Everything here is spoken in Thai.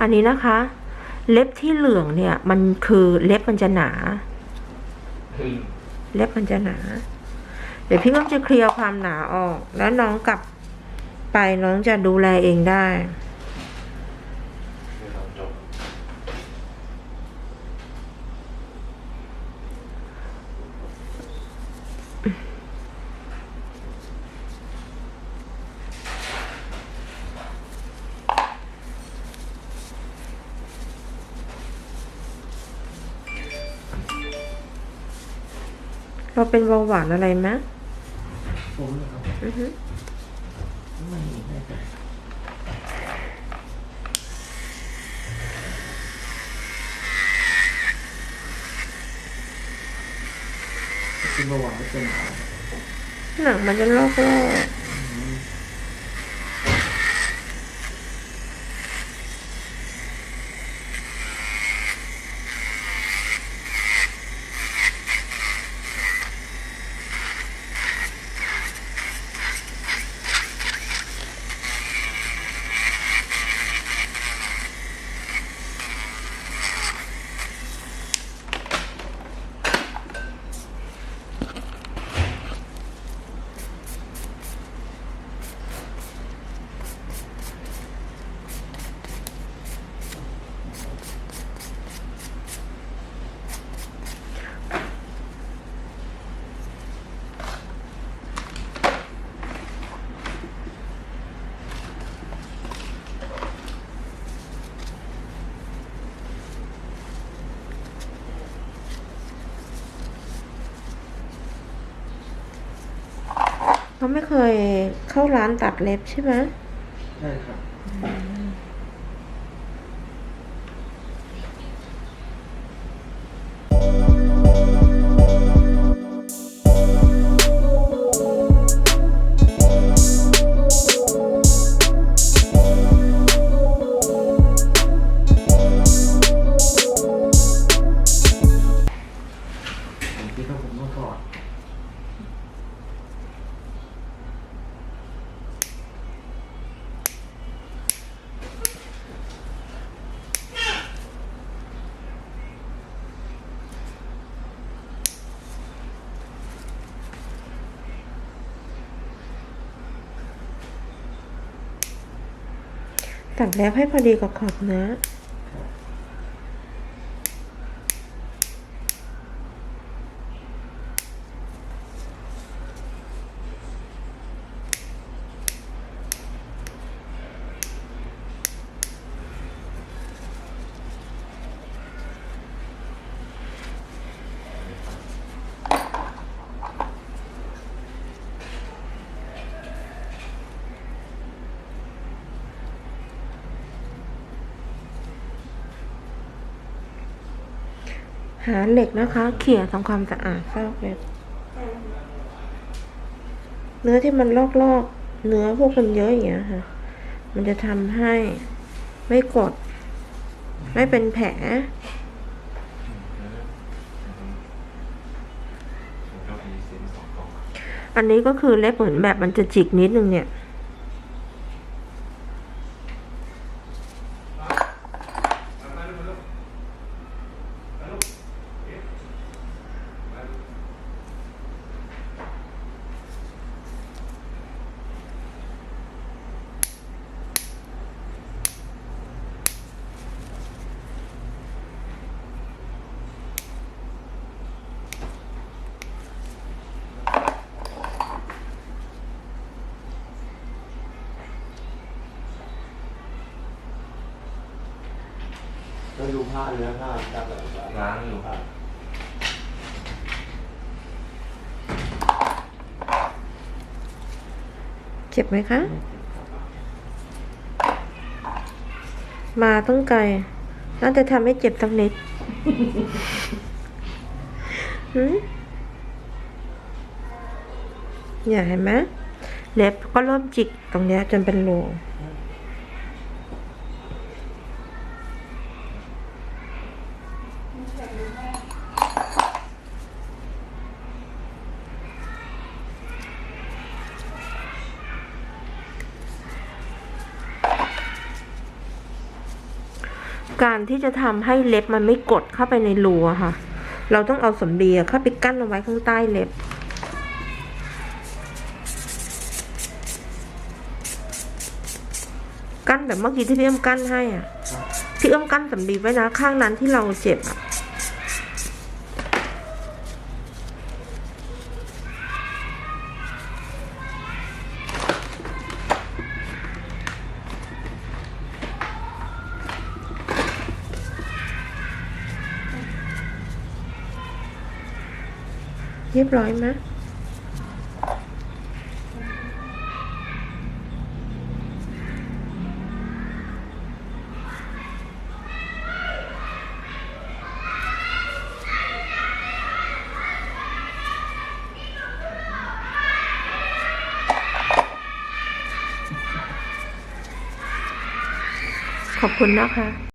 อันนี้นะคะ เล็บที่เหลืองเนี่ย มันคือเล็บมันจะหนา เล็บมันจะหนา เดี๋ยวพี่ก็จะเคลียร์ความหนาออก แล้วน้องกลับไปน้องจะดูแลเองได้ เราเป็นเบาหวานอะไรไหมผมนะครับอือฮึไม่แน่ใจเป็นเบาหวานไม่เป็นหรอหนังมันจะลอกลอก เขาไม่เคยเข้าร้านตัดเล็บใช่ไหมใช่ครับ ตัดเล็บให้พอดีกับขอบเนื้อ หาเหล็กนะคะ เขี่ยทำความสะอาดซอกเล็บเนื้อที่มันลอกๆ เนื้อพวกมันเยอะอย่างเงี้ยค่ะ มันจะทำให้ไม่กด ไม่เป็นแผล อันนี้ก็คือเล็บเหมือนแบบมันจะจิกนิดนึงเนี่ย ก็ดูผ้าเนื้อผ้าจับแบบล้างอยู่ครับเจ็บไหมคะ มาต้องไกล น่าจะทำให้เจ็บสักนิดหืมอย่าเห็นไหมเล็บก็เริ่มจิกตรงเนี้ยจนเป็นรู การที่จะทำให้เล็บมันไม่กดเข้าไปในรูอะค่ะ เราต้องเอาสำลีเข้าไปกั้นเอาไว้ข้างใต้เล็บ กั้นแบบเมื่อกี้ที่พี่เอื้อมกั้นให้อะพี่เอื้อมกั้นสำลีไว้นะข้างนั้นที่เราเจ็บอะ รียบร้อยไหมขอบคุณนะคะ